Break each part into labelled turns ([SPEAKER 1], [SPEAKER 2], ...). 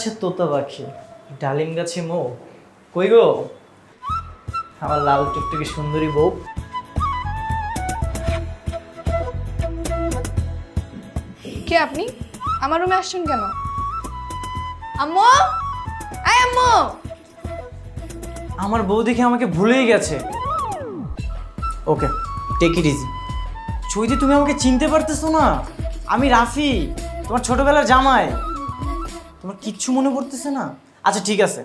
[SPEAKER 1] গাছে তোতা পাখি ডালিম গাছে মৌ। কই গো? আমার লাল টুকটুকি সুন্দরী বউ।
[SPEAKER 2] কে আপনি? আমার রুমে আসছেন কেন? আম্মু? আয় আম্মু!
[SPEAKER 1] আমার বউ দেখে আমাকে ভুলেই গেছে। Okay take it easy Chaiti তুমি আমাকে চিনতে পারতেছো না? আমি রাফি তোমার ছোটবেলার জামাই। তোমার কিচ্ছু মনে পড়তেছে না? আচ্ছা ঠিক আছে।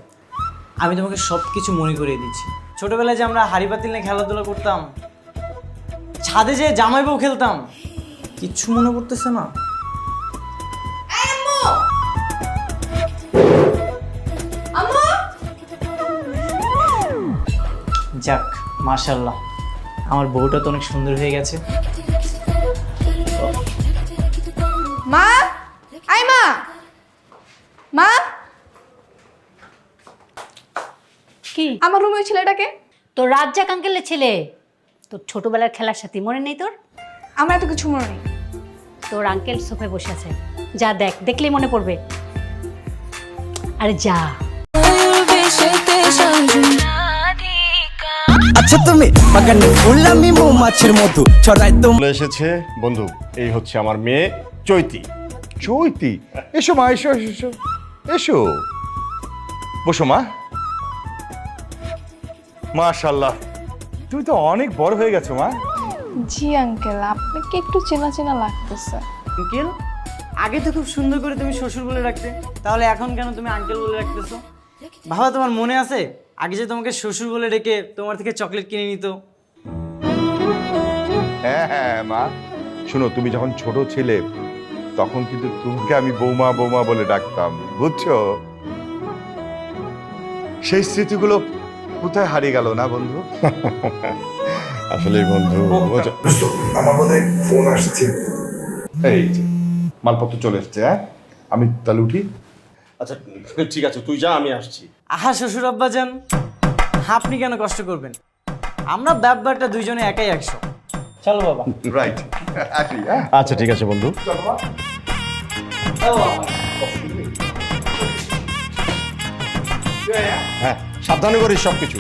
[SPEAKER 1] আমি তোমাকে সব কিছু মনে করিয়ে দিচ্ছি। ছোটবেলায় যে আমরা হাড়ি পাতিল নিয়ে খেলাধুলা করতাম ছাদে যে জামাই বউ খেলতাম কিচ্ছু মনে পড়তেছে না? যাক মাশাল্লাহ আমার বউটা তো অনেক সুন্দর হয়ে গেছে।
[SPEAKER 2] মা আয় মা মা
[SPEAKER 3] কি?
[SPEAKER 2] আমার রুমে ওই ছেলেটাকে?
[SPEAKER 3] তোর রাজ্জাক আঙ্কেলের ছেলে। তোর ছোটবেলার খেলার সাথে মনে নেই তোর?
[SPEAKER 2] আমার এত কিছু মনে নেই।
[SPEAKER 3] তোর আঙ্কেল সোফায় বসে আছে। যা দেখ দেখলেই মনে পড়বে। আরে যা।
[SPEAKER 4] আচ্ছা তুমি বাগানে ফুল আমি মৌমাছির মধু ছড়াই তো
[SPEAKER 5] চলে এসেছে বন্ধু এই হচ্ছে আমার মেয়ে চৈতি।
[SPEAKER 6] চৈতি? এসো মা এসো এসো এসো। এসো। বসো মা। মাশাল্লাহ তুমি তো অনেক বড় হয়ে গেছো মা।
[SPEAKER 2] জি আঙ্কেল আপনাকে একটু চেনা চেনা লাগতেছে।
[SPEAKER 1] আঙ্কেল আগে তো খুব সুন্দর করে তুমি শ্বশুর বলে রাখতে তাহলে এখন কেন তুমি আঙ্কেল বলে রাখতেছো? বাবা তোমার মনে আছে? আগে যে তোমাকে শ্বশুর বলে ডেকে তোমার থেকে চকলেট কিনে নিত।
[SPEAKER 6] হ্যাঁ হ্যাঁ মা। শোনো তুমি যখন ছোট ছিলে তখন কিন্তু তোমাকে আমি বৌমা বৌমা বলে ডাকতাম বুঝছ? সেই স্মৃতিগুলো কোথায় হারিয়ে গেল না বন্ধু?
[SPEAKER 5] আসলে বন্ধু
[SPEAKER 6] আমার মনে ফোন আসছে। এই যে, মালপত্র চলে এসছে হ্যাঁ? আমি তাহলে উঠি।
[SPEAKER 5] আচ্ছা ঠিক আছে তুই যা আমি আসছি।
[SPEAKER 1] আহা শ্বশুর আব্বা যান আপনি কেন কষ্ট করবেন? আমরা ব্যাপারটা দুইজনে একাই একশো। চলো বাবা।
[SPEAKER 6] রাইট আসি হ্যাঁ?
[SPEAKER 5] আচ্ছা ঠিক আছে বন্ধু। হ্যাঁ সাবধানে করিস সব কিছু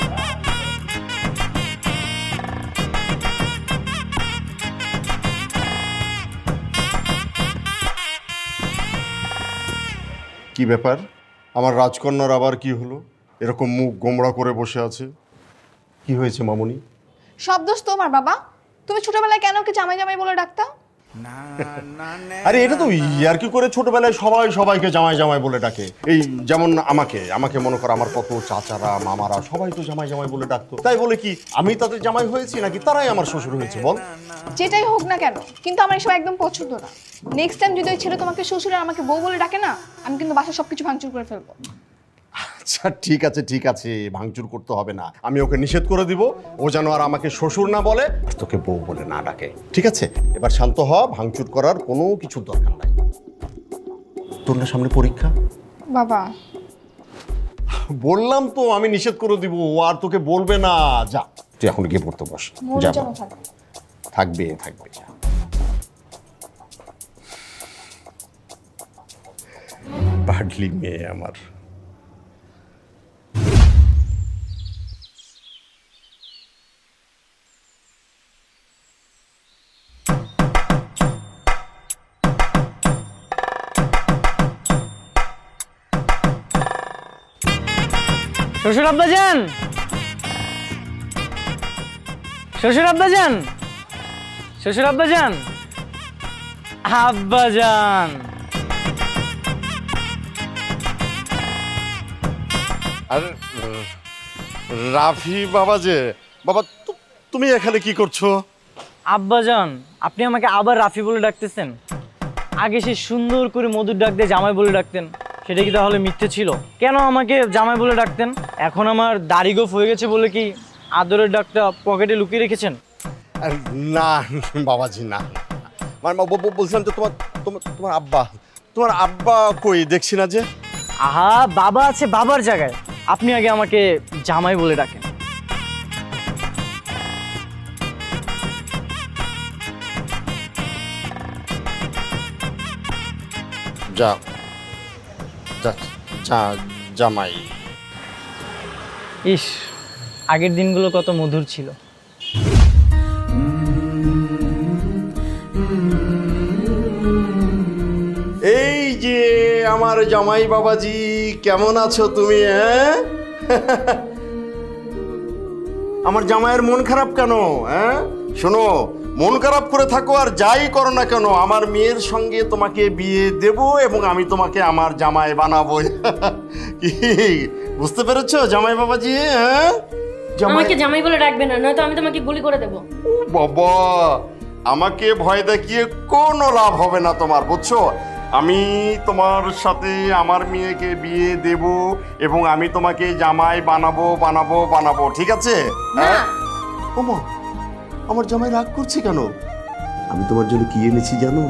[SPEAKER 5] কি ব্যাপার? আমার রাজকন্যার আবার কি হলো? এরকম মুখ গোমড়া করে বসে আছে। কি হয়েছে মামুনি?
[SPEAKER 2] সব দোষ তোমার বাবা। তুমি ছোটবেলায় কেন ওকে জামাই জামাই বলে ডাকতা?
[SPEAKER 5] আরে এটা তো ইয়ার কি করে ছোটবেলায় সবাই সবাইকে জামাই জামাই বলে ডাকে? এই যেমন আমাকে আমাকে মনে করো আমার কত চাচারা মামারা সবাই তো জামাই জামাই বলে ডাকতো। তাই বলে কি আমি তাদের জামাই হয়েছি নাকি তারাই আমার শ্বশুর হয়েছে বল?
[SPEAKER 2] যেটাই হোক না কেন কিন্তু আমার এসব একদম পছন্দ না। নেক্সট টাইম যদি ওই ছেলে তোমাকে শ্বশুর আর আমাকে বউ বলে ডাকে না আমি কিন্তু বাসা সবকিছু ভাঙচুর করে ফেলব।
[SPEAKER 5] আচ্ছা ঠিক আছে ঠিক আছে ভাঙচুর করতে হবে না। আমি ওকে নিষেধ করে দিব ও যেন আর আমাকে শ্বশুর না বলে আর তোকে বউ বলে না ডাকে। ঠিক আছে? এবার শান্ত হ ভাঙচুর করার কোনো কিছুর দরকার নাই। তোর না সামনে পরীক্ষা?
[SPEAKER 2] বাবা।
[SPEAKER 5] বললাম তো আমি নিষেধ করে দিব ও আর তোকে বলবে না। যা তুই এখন গিয়ে পড়তে বস। যা থাকবে থাকবে যা। পাগলি মেয়ে আমার।
[SPEAKER 1] শ্বশুর আব্বা যান। শ্বশুর আব্বা যান। শ্বশুর আব্বা যান। আব্বা যান।
[SPEAKER 5] আর রাফি বাবা যে বাবা তু- তুমি এখানে কি করছ?
[SPEAKER 1] আব্বা যান আপনি আমাকে আবার রাফি বলে ডাকতেছেন। আগে সে সুন্দর করে মধুর ডাক দিয়ে জামাই বলে ডাকতেন। সেটা কি তাহলে মিথ্যে ছিল? কেন আমাকে জামাই বলে ডাকতেন? এখন আমার দাড়ি গোফ হয়ে গেছে বলে কি আদরের ডাকটা পকেটে লুকিয়ে রেখেছেন?
[SPEAKER 5] না বাবাজি না। মানে ব- ব- বলছিলাম যে তোমার তোমার তোমার আব্বা তোমার আব্বা কই? দেখছি না যে।
[SPEAKER 1] আহা বাবা আছে বাবার জায়গায়। আপনি আগে আমাকে জামাই বলে ডাকেন।
[SPEAKER 5] যা। জামাই।
[SPEAKER 1] ইস আগের দিনগুলো কত মধুর ছিল।
[SPEAKER 5] এই যে আমার জামাই বাবাজি কেমন আছো তুমি হ্যাঁ? আমার জামাইয়ের মন খারাপ কেন হ্যাঁ? শোনো মন খারাপ করে থাকো আর যাই করো না কেন আমার মেয়ের সঙ্গে তোমাকে বিয়ে দেব এবং আমি তোমাকে আমার জামাই বানাবো। কি? বুঝতে পেরেছ জামাই বাবাজি? হ্যাঁ?
[SPEAKER 7] আমাকে জামাই বলে ডাকবে না নয়তো আমি তোমাকে গুলি করে দেবো।
[SPEAKER 5] বাবা আমাকে ভয় দেখিয়ে কোনো লাভ হবে না তোমার বুঝছ? আমি তোমার সাথে আমার মেয়েকে বিয়ে দেব এবং আমি তোমাকে জামাই বানাবো বানাবো বানাবো ঠিক আছে? হ্যাঁ? ওমা আমার জামাই রাগ করছে কেন? আমি তোমার জন্য কি এনেছি জানো?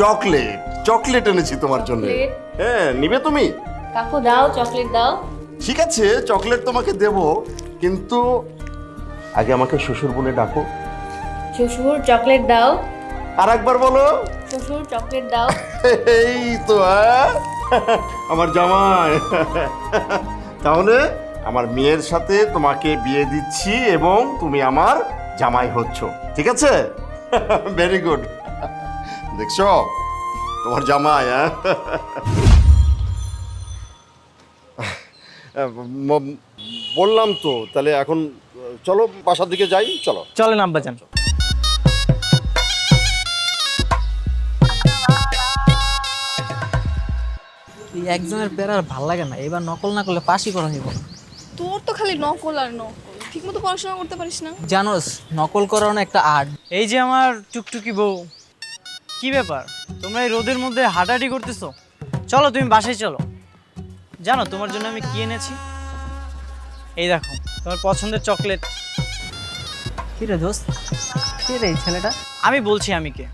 [SPEAKER 5] চকলেট চকলেট এনেছি তোমার জন্য।
[SPEAKER 7] চকলেট?
[SPEAKER 5] হ্যাঁ নিবে তুমি?
[SPEAKER 7] কাকু দাও চকলেট দাও।
[SPEAKER 5] ঠিক আছে চকলেট তোমাকে দেব কিন্তু আগে আমাকে শ্বশুর বলে ডাকো।
[SPEAKER 7] শ্বশুর চকলেট দাও।
[SPEAKER 5] আর একবার বলো।
[SPEAKER 7] শ্বশুর চকলেট দাও।
[SPEAKER 5] এই তো হ্যাঁ? আমার জামাই। তাহলে আমার মেয়ের সাথে তোমাকে বিয়ে দিচ্ছি এবং তুমি আমার জামাই হচ্ছ ঠিক আছে? ভেরি গুড দেখছ? তোমার জামাই হ্যাঁ? বললাম তো তাহলে এখন চলো বাসার দিকে যাই চলো।
[SPEAKER 1] চলেন আব্বাজান।
[SPEAKER 8] এই একজনের আর ভালো লাগে না এবার নকল না করলে পাশই করা হইব। না
[SPEAKER 2] তোর তো খালি নকল আর নকল। ঠিক মতো পড়াশোনা করতে পারিস না।
[SPEAKER 8] জানোস নকল করানো একটা আর্ট
[SPEAKER 1] এই যে আমার টুকটুকি বউ কি ব্যাপার? তোমরা এই রোদের মধ্যে হাঁটাহাঁটি করতেছো? চলো তুমি বাসায় চলো। জানো তোমার জন্য আমি কি এনেছি? এই দেখো তোমার পছন্দের চকলেট।
[SPEAKER 8] কি রে দোস্ত? কে রে এই ছেলেটা?
[SPEAKER 1] আমি বলছি আমি কে?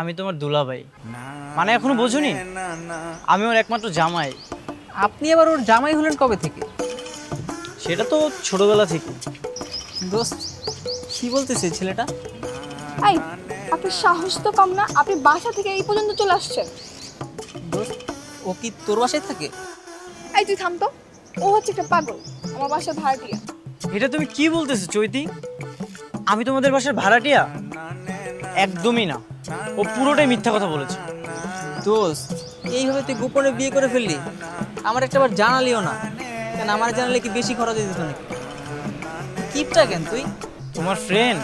[SPEAKER 1] আমি তোমার দুলাভাই। মানে এখনও বোঝুনি? আমি ওর একমাত্র জামাই।
[SPEAKER 8] আপনি এবার ওর জামাই হলেন কবে থেকে?
[SPEAKER 1] সেটা তো ছোটবেলা থেকে।
[SPEAKER 8] দোস্ত কি বলতেছে ছেলেটা?
[SPEAKER 2] এই আপনার সাহস তো কম না আপনি বাসা থেকে এই পর্যন্ত চলে আসছেন।
[SPEAKER 8] দোস্ত ও কি তোর বাসায় থাকে?
[SPEAKER 2] এই তুই থাম তো। ও হচ্ছে একটা পাগল আমার বাসা ভাড়াটিয়া।
[SPEAKER 1] এটা তুমি কি বলতেছো চৈতি? আমি তোমাদের বাসার ভাড়াটিয়া? একদমই না। ও পুরোটাই মিথ্যা কথা বলেছে।
[SPEAKER 8] দোস্ত এইভাবে তুই গোপনে বিয়ে করে ফেললি? আমার একটা বার জানালিও না। কেন আমার জানালে কি বেশি খরচ হয়ে যেত নাকি কিপটা কেন তুই?
[SPEAKER 1] তোমার ফ্রেন্ড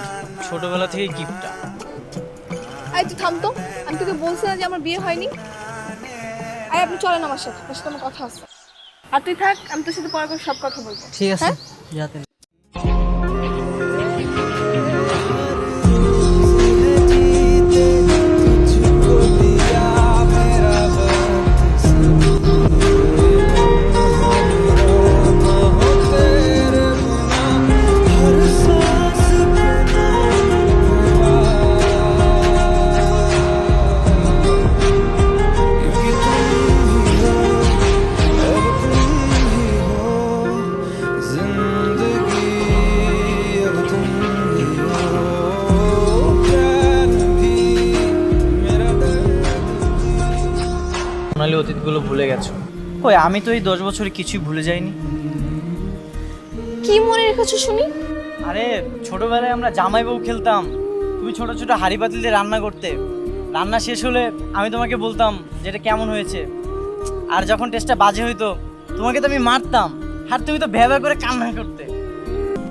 [SPEAKER 1] ছোটবেলা থেকে কিপটা
[SPEAKER 2] আই তুই থাম তো আমি তোকে বলছি না যে আমার বিয়ে হয়নি। আই আপনি চলেন আমার সাথে তোর সাথে আমার কথা আছে। আর তুই থাক আমি তোর সাথে পরে করে সব কথা বলব।
[SPEAKER 8] ঠিক আছে
[SPEAKER 2] হ্যাঁ?
[SPEAKER 8] যাতে
[SPEAKER 1] অতীতগুলো ভুলে গেছো ওই আমি তো এই দশ বছরে কিছুই ভুলে যাইনি
[SPEAKER 2] কি মনে রেখেছো শুনি
[SPEAKER 1] আরে ছোটবেলায় আমরা জামাই বউ খেলতাম তুমি ছোট ছোট হাড়ি পাতিল দিয়ে রান্না করতে রান্না শেষ হলে আমি তোমাকে বলতাম যে এটা কেমন হয়েছে আর যখন টেস্টটা বাজে হইতো তোমাকে তো আমি মারতাম আর তুমি তো ভ্যাবা করে কান্না করতে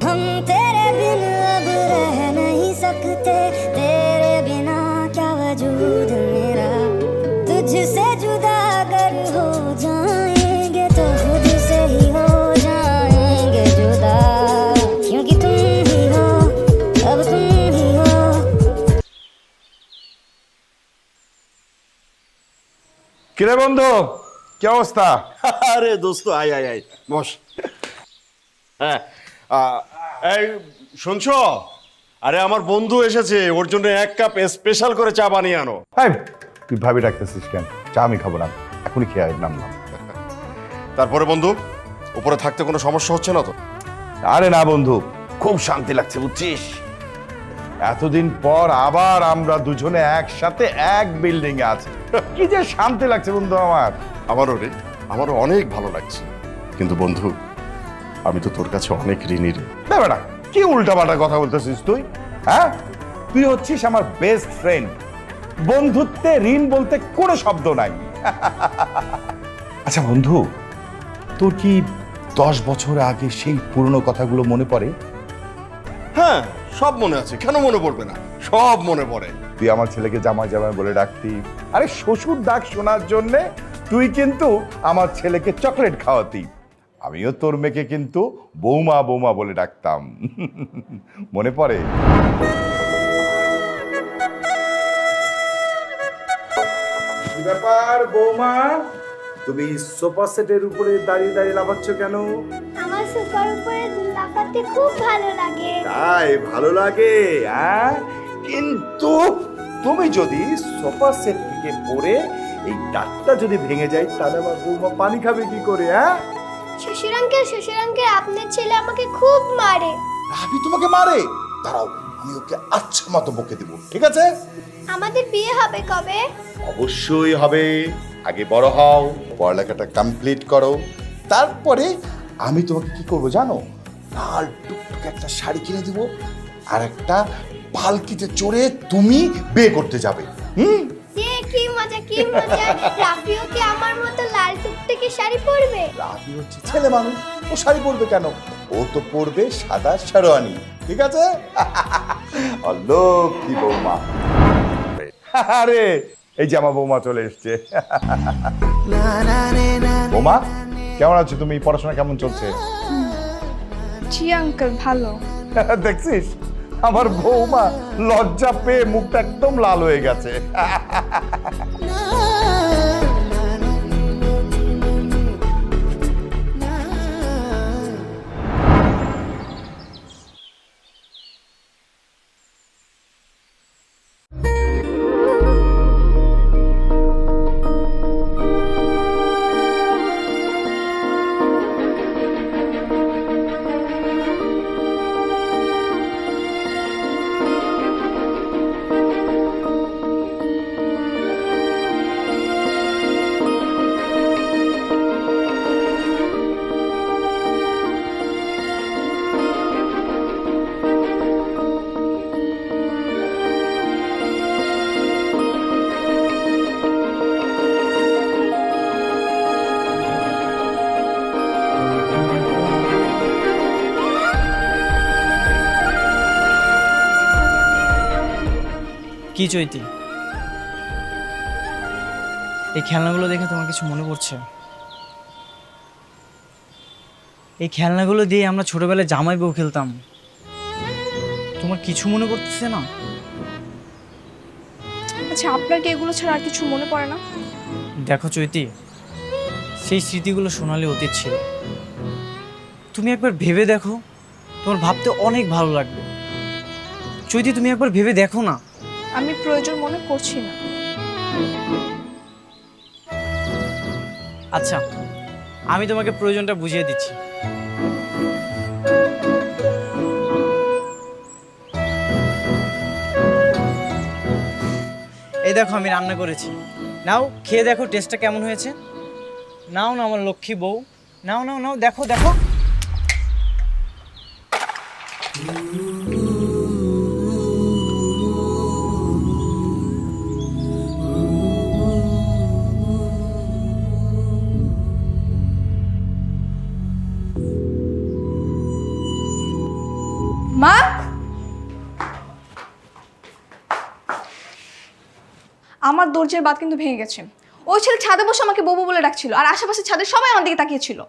[SPEAKER 9] हम तेरे बिन अब रह नहीं सकते तेरे बिना क्या वजूद मेरा तुझसे जुदा
[SPEAKER 6] কিরে বন্ধু কি অবস্থা?
[SPEAKER 5] আরে দোস্ত আয় আয় আয় বস। হ্যাঁ আহ, এই শুনছো? আরে আমার বন্ধু এসেছে ওর জন্য এক কাপ স্পেশাল করে চা বানিয়ে আনো।
[SPEAKER 6] হাই তুই ভাবি ডাকতেছিস কেন? চা আমি খাব না। এখনই খেয়ে নামলাম
[SPEAKER 5] তারপরে বন্ধু উপরে থাকতে কোনো সমস্যা হচ্ছে না তো?
[SPEAKER 6] আরে না বন্ধু খুব শান্তি লাগছে বুঝছিস? এতদিন পর আবার আমরা দুজনে একসাথে এক বিল্ডিং এ আছি। কি যে শান্তি লাগছে বন্ধু আমার।
[SPEAKER 5] আমারও রে আমারও অনেক ভালো লাগছে। কিন্তু বন্ধু আমি তো তোর কাছে অনেক ঋণী রে।
[SPEAKER 6] না বেটা কি উল্টাপাল্টা কথা বলতেছিস তুই হ্যাঁ? তুই হচ্ছিস আমার বেস্ট ফ্রেন্ড বন্ধুত্বে ঋণ বলতে কোনো শব্দ নাই। আচ্ছা বন্ধু তোর কি দশ বছর আগে সেই পুরনো কথাগুলো মনে পড়ে?
[SPEAKER 5] হ্যাঁ সব মনে আছে। কেন মনে পড়বে না? সব মনে পড়ে।
[SPEAKER 6] তুই আমার ছেলেকে জামাই জামাই বলে ডাকতি। আরে শ্বশুর ডাক শোনার জন্য তুই কিন্তু আমার ছেলেকে চকলেট খাওয়াতি। আমিও তোর মেয়েকে কিন্তু বৌমা বৌমা বলে ডাকতাম। মনে পড়ে?
[SPEAKER 10] ব্যাপার বৌমা? তুমি সোফা সেটের উপরে দাঁড়িয়ে দাঁড়িয়ে লাফাচ্ছ কেন?
[SPEAKER 9] আমার সুপার উপরে লাফাতে খুব ভালো লাগে।
[SPEAKER 10] তাই ভালো লাগে হ্যাঁ? কিন্তু তুমি যদি সোফা সেট থেকে পড়ে এই দাঁতটা যদি ভেঙে যায় তাহলে আমার বৌমা পানি খাবে কি করে হ্যাঁ?
[SPEAKER 9] শ্বশুর আঙ্কেল শ্বশুর আঙ্কেল আপনার ছেলে আমাকে খুব মারে।
[SPEAKER 10] রাবি তোমাকে মারে? দাঁড়াও আমি ওকে আচ্ছা মতো বকে দেবো ঠিক আছে?
[SPEAKER 9] আমাদের বিয়ে হবে কবে?
[SPEAKER 10] অবশ্যই হবে। আগে বড় হও পড়ালেখাটা কমপ্লিট করো। তারপরে আমি তোমাকে কি করব জানো? লাল টুকটুক একটা শাড়ি কিনে দিব আর একটা পালকিতে চড়ে তুমি বিয়ে করতে যাবে। হুম?
[SPEAKER 9] কি মজা কি মজা। রাফিও কি আমার মতো লাল টুকটুকে শাড়ি পরবে?
[SPEAKER 10] রাবি হচ্ছে ছেলে মানুষ। ও শাড়ি পরবে কেন? ও তো পড়বে সাদা শেরওয়ানি ঠিক আছে? অলক্ষী বৌমা।
[SPEAKER 6] আরে এই যে আমার বৌমা চলে এসছে। বৌমা কেমন আছো তুমি? পড়াশোনা কেমন চলছে?
[SPEAKER 2] জি আঙ্কেল ভালো।
[SPEAKER 6] দেখছিস? আমার বৌমা লজ্জা পেয়ে মুখটা একদম লাল হয়ে গেছে।
[SPEAKER 1] কি চৈতি এই খেলনাগুলো দেখে তোমার কিছু মনে পড়ছে? এই খেলনাগুলো দিয়ে আমরা ছোটবেলায় জামাই বউ খেলতাম। তোমার কিছু মনে পড়তেছে না?
[SPEAKER 2] আচ্ছা আপনার কি এগুলো ছাড়া আর কিছু মনে পড়ে না?
[SPEAKER 1] দেখো চৈতি সেই স্মৃতিগুলো সোনালি অতীত ছিল। তুমি একবার ভেবে দেখো তোমার ভাবতে অনেক ভালো লাগবে। চৈতি তুমি একবার ভেবে দেখো না।
[SPEAKER 2] আমি প্রয়োজন মনে করছি না।
[SPEAKER 1] আচ্ছা আমি তোমাকে প্রয়োজনটা বুঝিয়ে দিচ্ছি। এই দেখো, আমি রান্না করেছি। নাও, খেয়ে দেখো টেস্টটা কেমন হয়েছে? নাও না আমার লক্ষ্মী বউ। নাও নাও নাও, দেখো দেখো।
[SPEAKER 2] দরজার বাদ কিন্তু ভেঙে গেছে। ওই ছেলে ছাদে বসে আমাকে বউ বলে ডাকছিল আর আশেপাশে ছাদের সবাই আমার দিকে তাকিয়েছিল।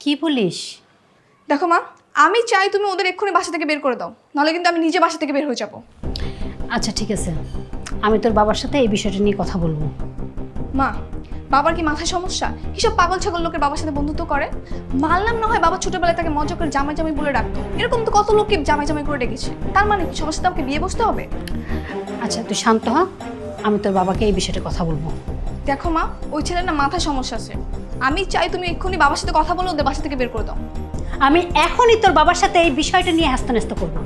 [SPEAKER 3] কি বলিস?
[SPEAKER 2] দেখো মা আমি চাই তুমি ওদের এক্ষুনি বাসা থেকে বের করে দাও নাহলে কিন্তু আমি নিজে বাসা থেকে বের হয়ে যাব।
[SPEAKER 3] আচ্ছা ঠিক আছে। আমি তোর বাবার সাথে এই বিষয়টা নিয়ে কথা বলব।
[SPEAKER 2] মা বাবার কি মাথায় সমস্যা? কিসব পাগল ছাগল লোকের বাবার সাথে বন্ধুত্ব করে? মানলাম না হয় বাবা ছোটবেলায় তাকে মজা করে জামাই জামাই বলে ডাকতো? এরকম তো কত লোককে জামাই জামাই করে ডেকেছে। তার মানে সবার সাথে আমাকে বিয়ে বসতে হবে?
[SPEAKER 3] আচ্ছা তুই শান্ত হ। আমি তোর বাবাকে এই বিষয়টা কথা বলব।
[SPEAKER 2] দেখো মা ওই ছেলের না মাথায় সমস্যা আছে। আমি চাই তুমি এক্ষুনি বাবার সাথে কথা বলে ওদের বাসা থেকে বের করে দাও।
[SPEAKER 3] আমি এখনই তোর বাবার সাথে এই বিষয়টা নিয়ে হাস্তান্যস্ত করব।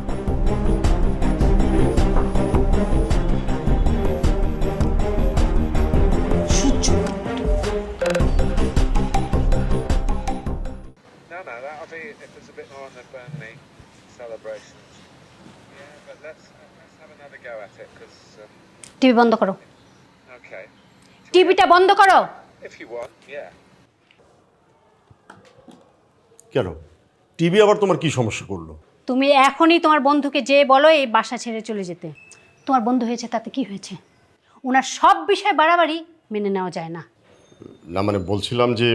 [SPEAKER 11] Celebrations. Yeah, but let's let's have another go at it because um,
[SPEAKER 3] TV বন্ধ করো। টিভিটা বন্ধ করো.
[SPEAKER 5] কেন? টিভি আবার তোমার কি সমস্যা করল?
[SPEAKER 3] তুমি এখনই তোমার বন্ধুকে যে বলো এই বাসা ছেড়ে চলে যেতে। তোমার বন্ধু হয়েছে তাতে কি হয়েছে? ওনার সব বিষয় বাড়াবাড়ি মেনে নেওয়া যায় না।
[SPEAKER 5] না মানে বলছিলাম যে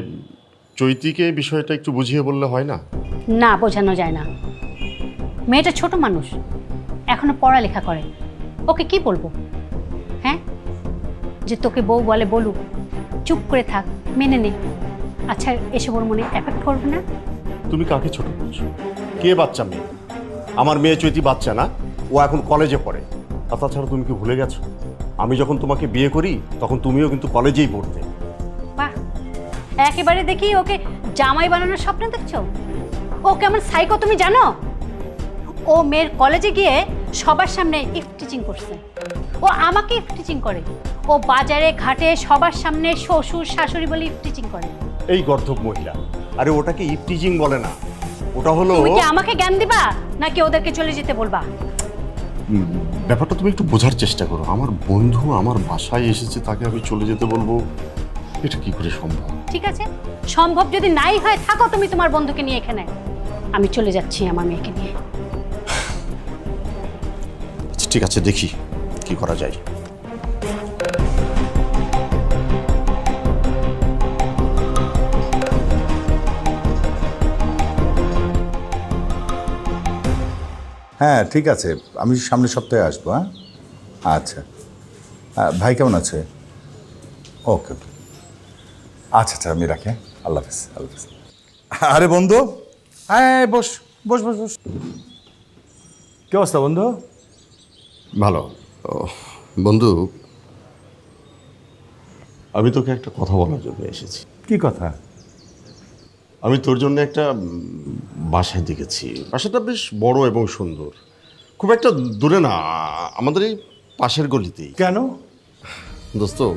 [SPEAKER 5] চৈতিকে বিষয়টা একটু বুঝিয়ে বললে হয় না?
[SPEAKER 3] না বোঝানো যায় না। মেয়েটা ছোট মানুষ এখনও পড়ালেখা করে। ওকে কি বলব? হ্যাঁ? যে তোকে বউ বলে বলুক চুপ করে থাক মেনে নে। আচ্ছা এসব ওর মনে এফেক্ট করবে না?
[SPEAKER 5] তুমি কাকে ছোট বলছো কে বাচ্চা মেয়ে? আমার মেয়ে চৈতি বাচ্চা না ও এখন কলেজে পড়ে। আর তাছাড়া তুমি কি ভুলে গেছো? আমি যখন তোমাকে বিয়ে করি তখন তুমিও কিন্তু কলেজেই পড়তে।
[SPEAKER 3] বাহ! একেবারে দেখি ওকে জামাই বানানোর স্বপ্ন দেখছ? ও কেমন সাইকো তুমি জানো? ও মেয়ের কলেজে গিয়ে সবার সামনে ইফ টিচিং করছে। ও আমাকে ইফ টিচিং করে। ও বাজারে ঘাটে সবার সামনে শ্বশুর শাশুড়ি বলে ইফ টিচিং করে।
[SPEAKER 5] এই গর্ধব মহিলা। আরে ওটাকে ইফটিজিং বলে না। ওটা হলো
[SPEAKER 3] তুমি কি আমাকে জ্ঞান দিবা নাকি ওদেরকে চলে যেতে বলবা?
[SPEAKER 5] ব্যাপারটা তুমি একটু বোঝার চেষ্টা করো। আমার বন্ধু আমার বাসায় এসেছে তাকে আমি চলে যেতে বলব। এটা কি করে সম্ভব?
[SPEAKER 3] ঠিক আছে। সম্ভব যদি নাই হয় থাকো তুমি তোমার বন্ধুকে নিয়ে এখানে। আমি চলে যাচ্ছি আমার মেয়েকে নিয়ে।
[SPEAKER 5] ঠিক আছে দেখি কি করা যায়।
[SPEAKER 6] হ্যাঁ ঠিক আছে। আমি সামনের সপ্তাহে আসব হ্যাঁ? আচ্ছা। হ্যাঁ, ভাই কেমন আছে? ওকে ওকে। আচ্ছা আচ্ছা আমি রাখি হ্যাঁ? আল্লাহ হাফিজ আল্লাহ হাফিজ। আরে বন্ধু! হ্যাঁ বস বস বস বস। কি অবস্থা বন্ধু?
[SPEAKER 5] ভালো। বন্ধু। আমি তোকে একটা কথা বলার জন্য এসেছি।
[SPEAKER 6] কি কথা?
[SPEAKER 5] আমি তোর জন্য একটা বাসায় দেখেছি। বাসাটা বেশ বড় এবং সুন্দর। খুব একটা দূরে না আমাদের এই পাশের গলিতেই।
[SPEAKER 6] কেন?
[SPEAKER 5] দোস্ত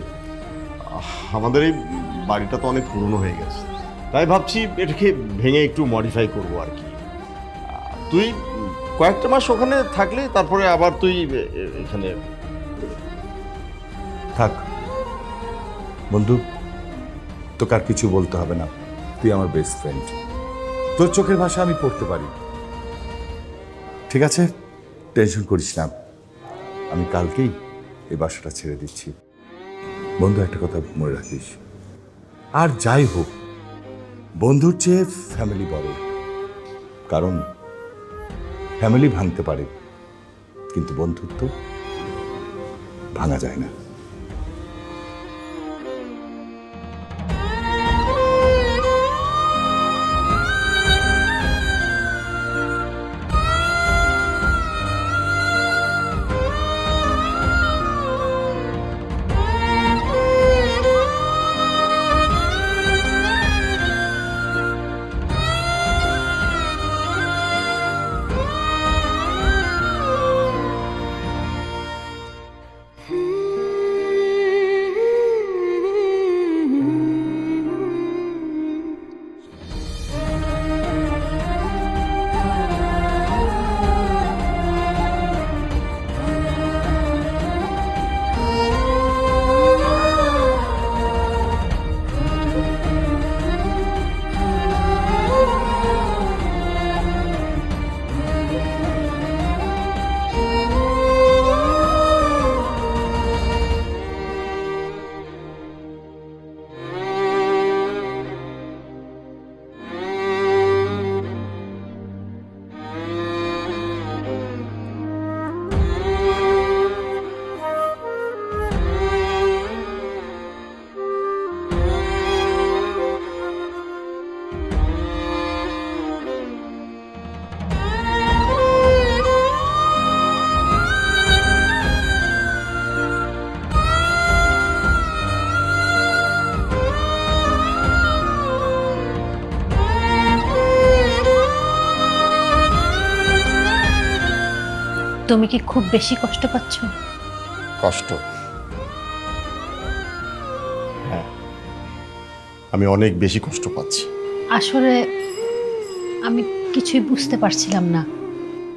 [SPEAKER 5] আমাদের এই বাড়িটা তো অনেক পুরনো হয়ে গেছে। তাই ভাবছি এটাকে ভেঙে একটু মডিফাই করব আর কি। তুই কয়েকটা মাস ওখানে থাকলে, তারপরে আবার তুই এখানে
[SPEAKER 6] থাক। বন্ধু, তোকে আর কিছু বলতে হবে না। তুই আমার বেস্ট ফ্রেন্ড তোর চোখের ভাষা আমি পড়তে পারি। ঠিক আছে? টেনশন করিস না। আমি কালকেই এই বাসাটা ছেড়ে দিচ্ছি। বন্ধু, একটা কথা মনে রাখিস। আর যাই হোক, বন্ধুর চেয়ে ফ্যামিলি বড়। কারণ ফ্যামিলি ভাঙতে পারে কিন্তু বন্ধুত্ব ভাঙা যায় না।
[SPEAKER 3] তুমি কি খুব বেশি কষ্ট পাচ্ছ?
[SPEAKER 5] কষ্ট? হ্যাঁ আমি অনেক বেশি কষ্ট পাচ্ছি।
[SPEAKER 3] আসলে আমি কিছুই বুঝতে পারছিলাম না।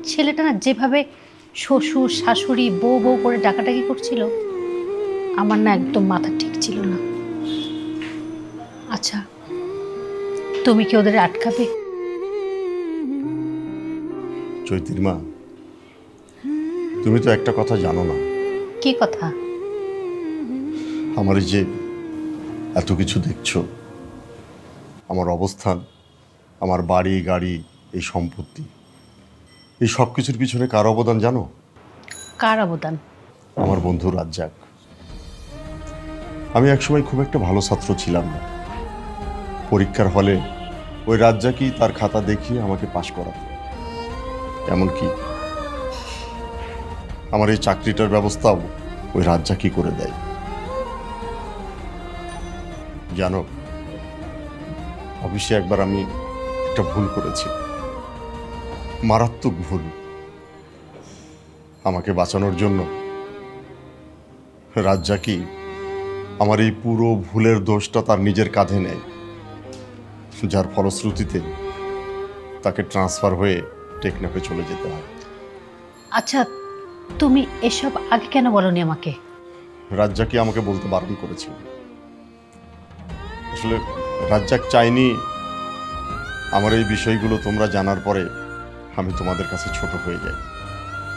[SPEAKER 3] ছেলেটা না যেভাবে শ্বশুর শাশুড়ি বউ বউ করে ডাকাডাকি করছিল আমার না একদম মাথা ঠিক ছিল না। আচ্ছা তুমি কি ওদের আটকাবে?
[SPEAKER 5] চৈতির মা তুমি তো একটা কথা জানো না।
[SPEAKER 3] কি কথা?
[SPEAKER 5] আমার এই যে এত কিছু দেখছ আমার অবস্থান আমার বাড়ি গাড়ি এই সম্পত্তি এই সব কিছুর পিছনে কার অবদান জানো?
[SPEAKER 3] কার অবদান?
[SPEAKER 5] আমার বন্ধু রাজ্জাক। আমি একসময় খুব একটা ভালো ছাত্র ছিলাম না। পরীক্ষার হলে ওই রাজ্জাকই তার খাতা দেখিয়ে আমাকে পাশ করাতো। এমনকি আমার এই চাকরিটার ব্যবস্থাও ওই রাজ্জাকই করে দেয়? জানো, অফিসে একবার আমি একটা ভুল করেছি। মারাত্মক ভুল। আমাকে বাঁচানোর জন্য রাজ্জাকি আমার এই পুরো ভুলের দোষটা তার নিজের কাঁধে নেয়। যার ফলশ্রুতিতে তাকে ট্রান্সফার হয়ে টেকনাফে চলে যেতে হয়।
[SPEAKER 3] আচ্ছা তুমি এসব আগে কেন বলনি আমাকে?
[SPEAKER 5] রাজ্জাকি আমাকে বলতে বারণ করেছিল? আসলে রাজ্জাক চাইনি আমার এই বিষয়গুলো তোমরা জানার পরে আমি তোমাদের কাছে ছোট হয়ে যাই।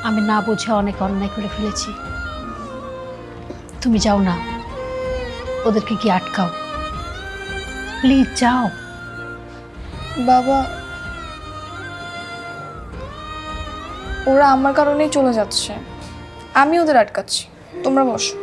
[SPEAKER 3] আমি না বুঝে অনেক অন্যায় করে ফেলেছি। তুমি যাও না। ওদেরকে কি আটকাও। প্লিজ যাও।
[SPEAKER 2] বাবা ওরা আমার কারণেই চলে যাচ্ছে। আমি ওদের আটকাচ্ছি। তোমরা বসো।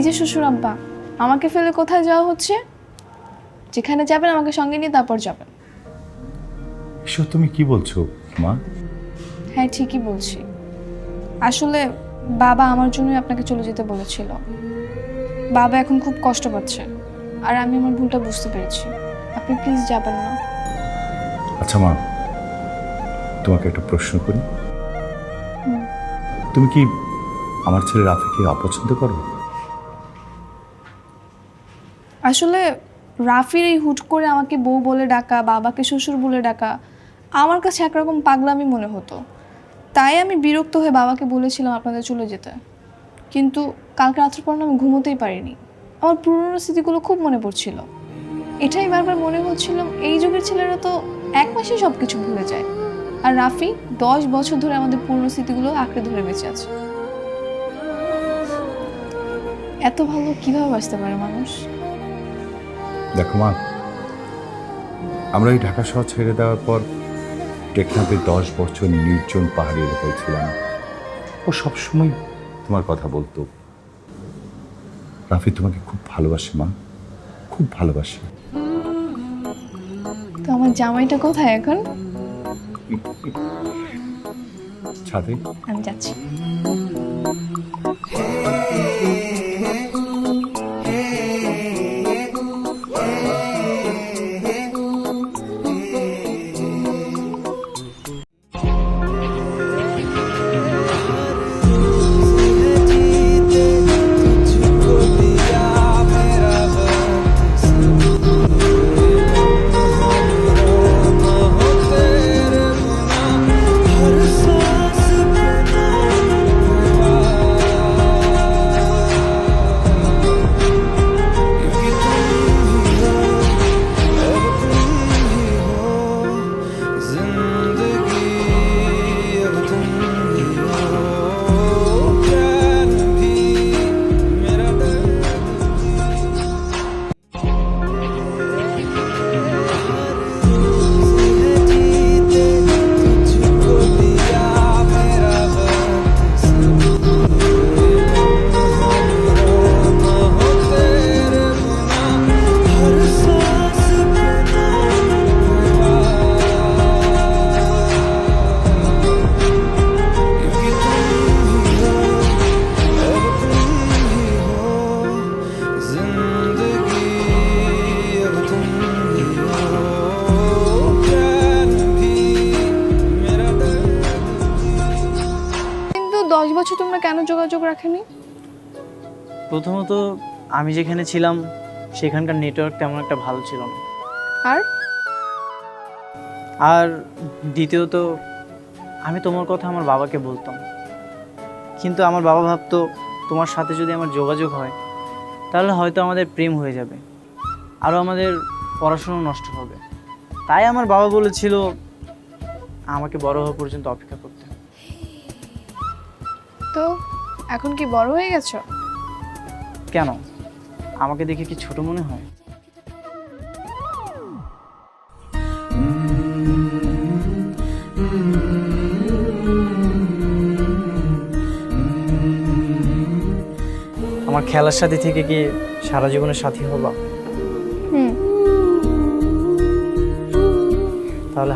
[SPEAKER 2] এই যে শ্বশুর আব্বা আমাকে ফেলে কোথায় যাওয়া হচ্ছে? যেখানে যাবেন আমাকে সঙ্গে নিয়ে তারপর যাবেন।
[SPEAKER 6] এসব তুমি কি বলছো মা?
[SPEAKER 2] হ্যাঁ ঠিকই বলছি। আসলে বাবা আমার জন্যই আপনাকে চলে যেতে বলেছিল। বাবা এখন খুব কষ্ট পাচ্ছে আর আমি আমার ভুলটা বুঝতে পেরেছি। আপনি প্লিজ যাবেন না।
[SPEAKER 6] আচ্ছা মা তোমাকে একটা প্রশ্ন করি। তুমি কি আমার ছেলে রাফিকে অপছন্দ করো?
[SPEAKER 2] আসলে রাফির এই হুট করে আমাকে বউ বলে ডাকা, বাবাকে শ্বশুর বলে ডাকা, আমার কাছে একরকম পাগলামি মনে হতো। তাই আমি বিরক্ত হয়ে বাবাকে বলেছিলাম আপনাদের চলে যেতে। কিন্তু কালকে রাত্রের পর আমি ঘুমোতেই পারিনি। আমার পুরনো স্মৃতিগুলো খুব মনে পড়ছিল। এটাই বারবার মনে হচ্ছিল, এই যুগের ছেলেরা তো এক মাসে সব কিছু ভুলে যায়। আর রাফি দশ বছর ধরে আমাদের পুরনো স্মৃতিগুলো আঁকড়ে ধরে বেঁচে আছে। এত ভালো কীভাবে বাঁচতে পারে মানুষ?
[SPEAKER 6] দেখো মা আমরা এই ঢাকা শহর ছেড়ে দেওয়ার পর টেকনাফে দশ বছর নির্জন পাহাড়ি এলাকায় ছিলাম ও সবসময় তোমার কথা বলতো। রাফি তোমাকে খুব ভালোবাসে মা খুব ভালোবাসে।
[SPEAKER 2] তো আমার জামাইটা কোথায় এখন?
[SPEAKER 6] ছাদে?
[SPEAKER 2] আমি যাচ্ছি।
[SPEAKER 1] আমি যেখানে ছিলাম সেখানকার নেটওয়ার্ক তেমন একটা ভালো ছিল না।
[SPEAKER 2] আর?
[SPEAKER 1] আর দ্বিতীয়ত আমি তোমার কথা আমার বাবাকে বলতাম। কিন্তু আমার বাবা ভাবতো তোমার সাথে যদি আমার যোগাযোগ হয় তাহলে হয়তো আমাদের প্রেম হয়ে যাবে আরও আমাদের পড়াশুনো নষ্ট হবে। তাই আমার বাবা বলেছিল আমাকে বড় হওয়া পর্যন্ত অপেক্ষা করতে।
[SPEAKER 2] তো এখন কি বড় হয়ে গেছো?
[SPEAKER 1] কেন? আমাকে দেখে কি ছোট মনে হয়? আমার খেলার সাথে থেকে কি সারা জীবনের সাথী হবা? তাহলে